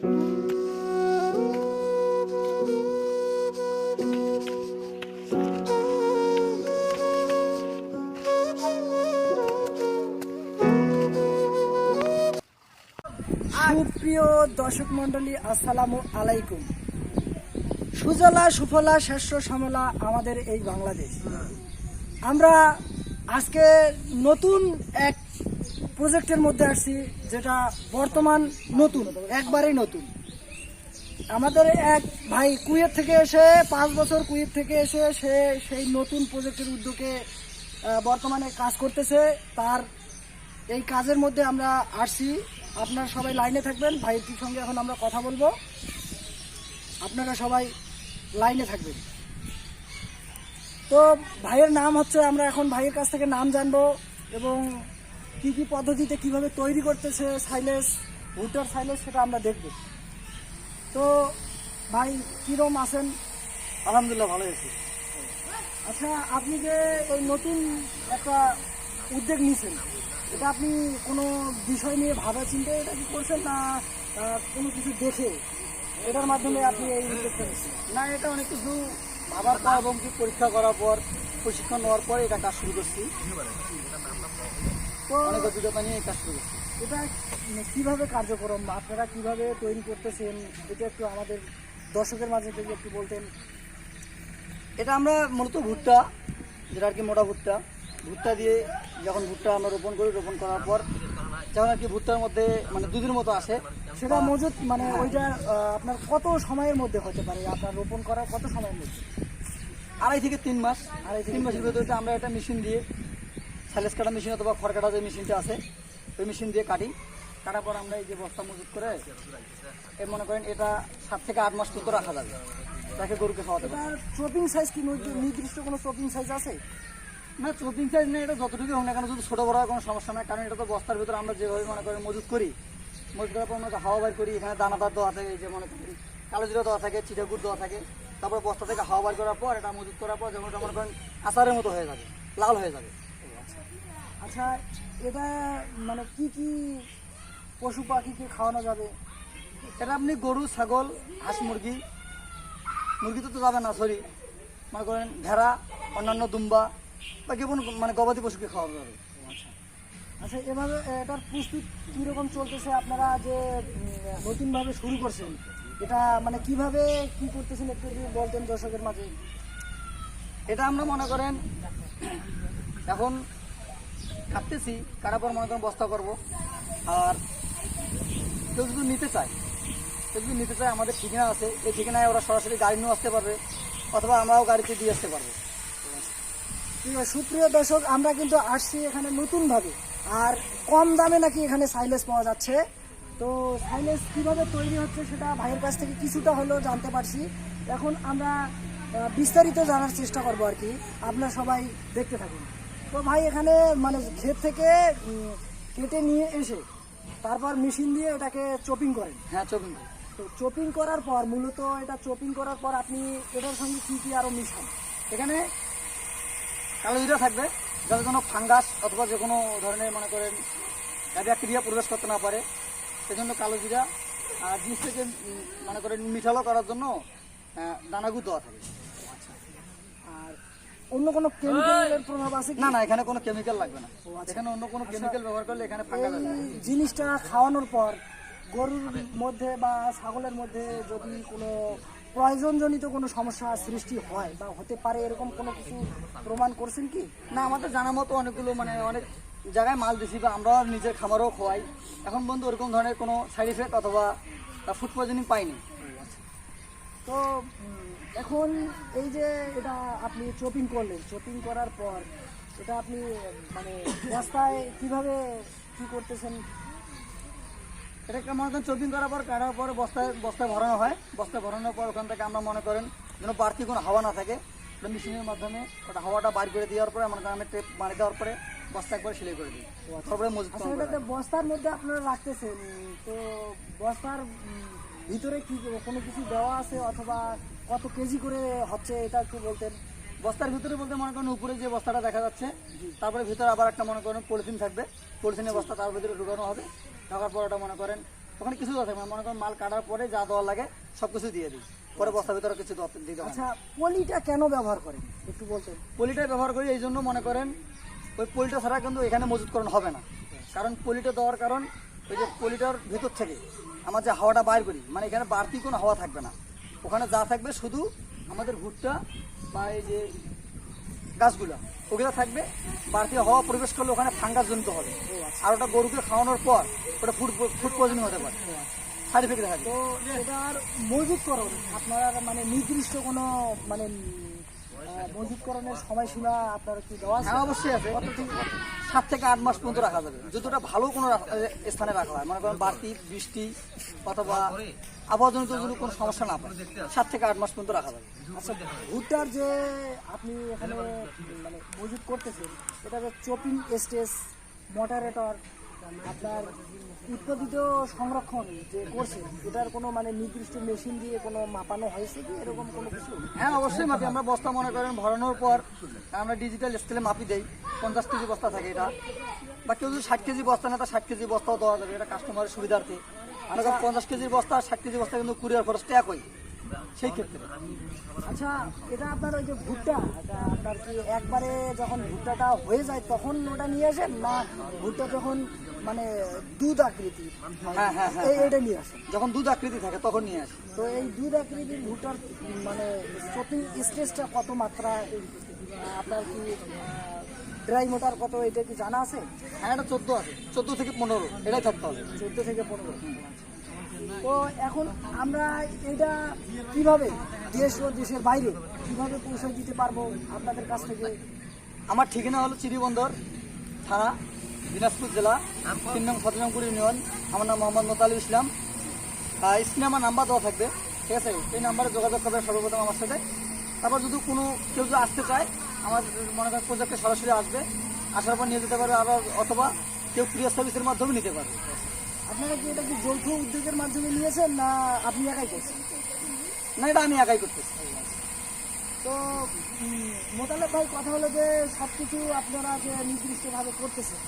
সুপ্রিয় দর্শক মন্ডলী আসসালামু আলাইকুম। সুজলা সুফলা শস্য সমলা আমাদের এই বাংলাদেশ। আমরা আজকে নতুন এক প্রজেক্টের মধ্যে আসছি, যেটা বর্তমান নতুন, একবারেই নতুন। আমাদের এক ভাই কুয়েত থেকে এসে, পাঁচ বছর কুয়েত থেকে এসে, সে সেই নতুন প্রজেক্টের উদ্যোগে বর্তমানে কাজ করতেছে। তার এই কাজের মধ্যে আমরা আসছি। আপনারা সবাই লাইনে থাকবেন। ভাইয়ের সঙ্গে এখন আমরা কথা বলব। আপনারা সবাই লাইনে থাকবেন। তো ভাইয়ের নাম হচ্ছে, আমরা এখন ভাইয়ের কাছ থেকে নাম জানব এবং কি কি পদ্ধতিতে কীভাবে তৈরি করতেছে সাইলেস ভুটার সাইলেস সেটা আমরা দেখব। তো ভাই কিরম আছেন? আলহামদুলিল্লাহ ভালো আছি। আচ্ছা আপনি যে এই নতুন একটা উদ্যোগ নিয়েছেন এটা আপনি কোনো বিষয় নিয়ে ভাবা চিন্তা এটা কি করছেন না কোনো কিছু দেখে এটার মাধ্যমে আপনি এই উদ্যোগটা নিচ্ছেন না এটা অনেক কিছু ভাবার পর এবং কি পরীক্ষা করার পর প্রশিক্ষণ নেওয়ার পর এটা কাজ শুরু করছি। তো অনেক অভিজ্ঞতা নিয়ে কাজ শুরু এটা কীভাবে কার্যক্রম আপনারা কীভাবে তৈরি করতেছেন এটা একটু আমাদের দর্শকের মাঝে থেকে একটু বলতেন। এটা আমরা মূলত ভুট্টা যেটা আর কি মোটা ভুট্টা। ভুট্টা দিয়ে যখন ভুট্টা আমরা রোপণ করি রোপণ করার পর যখন আর কি ভুট্টার মধ্যে মানে দুধের মতো আসে সেটা মজুত মানে ওইটা আপনার কত সময়ের মধ্যে হতে পারে? আপনার রোপণ করার কত সময়ের মধ্যে? আড়াই থেকে তিন মাস। আড়াই তিন মাসের ভিতরে আমরা একটা মেশিন দিয়ে সাইলেস কাটা মেশিন অথবা খড় কাটা যে মেশিনটা আছে ওই মেশিন দিয়ে কাটি। কাটার পর আমরা এই যে বস্তা মজুত করে এই মনে করেন এটা সাত থেকে আট মাস পর্যন্ত রাখা যাবে। তাকে গরুকে খাওয়াতে পারে চপিং সাইজ কি? নির্দি- নির্দিষ্ট কোনো চপিং সাইজ আছে? না চোদ্দিন সাইজ নেই এটা যতটুকু হোক না কেন যদি ছোটো বড় কোনো সমস্যা নাই। কারণ এটা তো বস্তার ভিতরে আমরা যেভাবে মনে করেন মজুত করি মজুত করার পর আমরা হাওয়া বাইর করি এখানে দানাদার দেওয়া থাকে এই যে মনে করি কালো জিরা দেওয়া থাকে চিটাগুড় দেওয়া থাকে। তারপরে বস্তা থেকে হাওয়া বাইর করার পর এটা মজুত করার পর যেমন মনে করেন আচারের মতো হয়ে যাবে লাল হয়ে যাবে। আচ্ছা এটা মানে কি কি পশু পাখিকে খাওয়ানো যাবে? এটা আপনি গরু, ছাগল, হাঁস, মুরগি। মুরগি তো তো যাবে না সরি মনে করেন ভেড়া, অন্যান্য দুম্বা বা কোনো মানে গবাদি পশুকে খাওয়ানো যাবে। আচ্ছা এভাবে, এটার প্রস্তুত কীরকম চলতেছে আপনারা যে নতুনভাবে শুরু করছেন? এটা মানে কীভাবে কি করতেছেন একটু যদি বলতেন দর্শকের মাঝে? এটা আমরা মনে করেন, এখন কাটতেছি কাটার পর মনে করেন বস্তা করব। আর কেউ যদি নিতে চায়, কেউ যদি নিতে চায়, আমাদের ঠিকানা আছে। এই ঠিকানায় ওরা সরাসরি গাড়ি নিয়ে আসতে পারবে, অথবা আমরাও গাড়িতে দিয়ে আসতে পারব। সুপ্রিয় দর্শক, আমরা কিন্তু আসছি এখানে নতুনভাবে। আর কম দামে নাকি এখানে সাইলেস পাওয়া যাচ্ছে। তো সাইলেস কীভাবে তৈরি হচ্ছে সেটা ভাইয়ের কাছ থেকে কিছুটা হলেও জানতে পারছি। এখন আমরা বিস্তারিত জানার চেষ্টা করব আর কি। আপনারা সবাই দেখতে থাকুন। তো ভাই এখানে মানে ক্ষেত থেকে কেটে নিয়ে এসে তারপর মেশিন দিয়ে এটাকে চপিং করেন। হ্যাঁ চলুন তো চপিং করার পর মূলত এটা চপিং করার পর আপনি এটার সঙ্গে কী কি আরও মিশান? এখানে কালো জিরা থাকবে যাতে কোনো ফাঙ্গাস অথবা যে কোনো ধরনের মনে করেন ব্যাকটেরিয়া প্রবেশ করতে না পারে। সেজন্য কালো জিরা আর জিনিসটাকে মনে করেন মিঠালো করার জন্য আহ, দানাগুলো দেওয়া থাকে। অন্য কোনো কেমিক্যালের প্রভাব আছে না না এখানে কোনো কেমিক্যাল লাগবে না। আচ্ছা। এখানে অন্য কোনো কেমিক্যাল ব্যবহার করলে এখানে ফাঙ্গাস আসবে জিনিসটা খাওয়ানোর পর গরুর মধ্যে বা ছাগলের মধ্যে যদি কোনো প্রয়োজনজনিত কোনো সমস্যা সৃষ্টি হয় বা হতে পারে এরকম কোনো কিছু প্রমাণ করছেন কি? না আমাদের জানা মতো অনেকগুলো মানে অনেক জায়গায় মাল দিছি বা আমরাও নিজের খামারও খোয়াই। এখন পর্যন্ত ওরকম ধরনের কোনো সাইড এফেক্ট অথবা ফুড পয়জনিং পাইনি। তো উম, এখন এই যে এটা আপনি চপিং করলেন চপিং করার পর এটা আপনি মানে বস্তায় কীভাবে কি করতেছেন? এটাকে মনে করেন চপিং করার পর কাটার পরে বস্তায় বস্তায় ভরানো হয়। বস্তায় ভরানোর পর ওখান থেকে আমরা মনে করেন যেন বাড়তি কোনো হাওয়া না থাকে। ওটা মেশিনের মাধ্যমে ওটা হাওয়াটা বাইর করে দেওয়ার পরে মনে করেন আমি টেপ মারি দেওয়ার পরে বস্তা একবার সেলাই করে দিই। তারপরে মজুত আচ্ছা বস্তার মধ্যে আপনারা রাখতেছেন তো বস্তার ভিতরে কি কোনো কিছু দেওয়া আছে অথবা কত কেজি করে হচ্ছে এটা একটু বলতেন? বস্তার ভিতরে বলতে মনে করেন উপরে যে বস্তাটা দেখা যাচ্ছে তারপরে ভিতরে আবার একটা মনে করেন পলিথিন থাকবে। পলিথিনের বস্তা তার ভিতরে ঢুকানো হবে। ঢোকার পর ওটা মনে করেন ওখানে কিছু দেওয়া থাকবে মনে করেন মাল কাটার পরে যা দেওয়া লাগে সব কিছু দিয়ে দিই। পরে বস্তার ভিতরে কিছু দিতে আচ্ছা পলিটা কেন ব্যবহার করেন? একটু বলতেন। পলিটা ব্যবহার করি এই জন্য মনে করেন ওই পলিটা ছাড়া কিন্তু এখানে মজুতকরণ হবে না। কারণ পলিটা দেওয়ার কারণ ওই যে পলিটার ভিতর থেকে আমার যে হাওয়াটা বাইর করি মানে এখানে বাড়তি কোনো হাওয়া থাকবে না। ওখানে যা থাকবে শুধু আমাদের ভুট্টা বা এই যে গাছগুলো ওগুলো থাকবে। বাড়তি হওয়া প্রবেশ করলে ওখানে ফাঙ্গাস জনিত হবে। আর ওটা গরুকে খাওয়ানোর পর ওটা ফুড ফুড পয়জনিং হতে পারে। সাইড এফেক্ট থাকবে তো এটার মজুতকরণ আপনার মানে নির্দিষ্ট কোনো মানে মজুতকরণের সময়সীমা আপনার কি দেওয়া আছে? হ্যাঁ অবশ্যই আছে। সাত থেকে আট মাস পর্যন্ত রাখা যাবে। যতটা ভালো কোনো স্থানে রাখা হয়, মনে করেন বাড়তি বৃষ্টি অথবা আবহাওয়াজনিত যদি কোনো সমস্যা না পায় সাত থেকে আট মাস পর্যন্ত রাখা যাবে। আচ্ছা ভুট্টার যে আপনি এখানে মানে মজুত করতেছেন, এটা চপিং স্টেজ মডারেটর আপনার উৎপাদিত সংরক্ষণ যে করছে, এটার কোনো মানে নির্দিষ্ট মেশিন দিয়ে কোনো মাপানো হয়েছে কি? এরকম কোনো কিছু? হ্যাঁ অবশ্যই মাপি। আমরা বস্তা মনে করেন, ভরানোর পর আমরা ডিজিটাল স্কেলে মাপি দেই। পঞ্চাশ কেজি বস্তা থাকে এটা। বা কেউ যদি ষাট কেজি বস্তা না তা ষাট কেজি বস্তাও দেওয়া যাবে। এটা কাস্টমারের সুবিধার্থে। আমরা পঞ্চাশ কেজির বস্তা, ষাট কেজি বস্তা কিন্তু কুরিয়ার খরচ ট্যাক হয় সেই ক্ষেত্রে আচ্ছা এটা আপনার ওই যে ভুট্টা এটা আপনার কি একবারে যখন ভুট্টাটা হয়ে যায় তখন ওটা নিয়ে আসেন না ভুট্টা যখন মানে দুধ আকৃতি হ্যাঁ হ্যাঁ হ্যাঁ এই এটা নিয়ে আসে যখন দুধ আকৃতি থাকে তখন নিয়ে আসে তো এই দুধ আকৃতির ভুট্টার মানে শপিং স্টেজটা কত মাত্রা আপনার কি ড্রাই মোটার কত এটা কি জানা আছে? হ্যাঁ এটা চোদ্দ আছে। চোদ্দ থেকে পনেরো এটাই থাকতে হবে চোদ্দ থেকে পনেরো। তো এখন আমরা এটা কীভাবে দেশ ও দেশের বাইরে কীভাবে পৌঁছে দিতে পারব আপনাদের কাছ থেকে? আমার ঠিকানা হলো চিরিবন্দর থানা দিনাজপুর জেলা তিন নং ফতেজমপুর ইউনিয়ন। আমার নাম মোহাম্মদ মোতালিব ইসলাম। স্ক্রিনে আমার নাম্বার দেওয়া থাকবে ঠিক আছে? এই নাম্বারে যোগাযোগ করবে সর্বপ্রথম আমার সাথে। তারপর যদি কোনো কেউ যদি আসতে চায় আমার মনে করেন প্রজেক্টে সরাসরি আসবে আসার পর নিয়ে যেতে পারবে আবার অথবা কেউ ক্রিয়া সার্ভিসের মাধ্যমে নিতে পারবে। আপনারা কি এটা কি যৌথ উদ্যোগের মাধ্যমে নিয়েছেন না আপনি একাই করছেন? না এটা আমি একাই করতেছি। তো মোতালেব ভাই কথা হলো যে সব কিছু আপনারা যে নির্দিষ্টভাবে করতেছেন।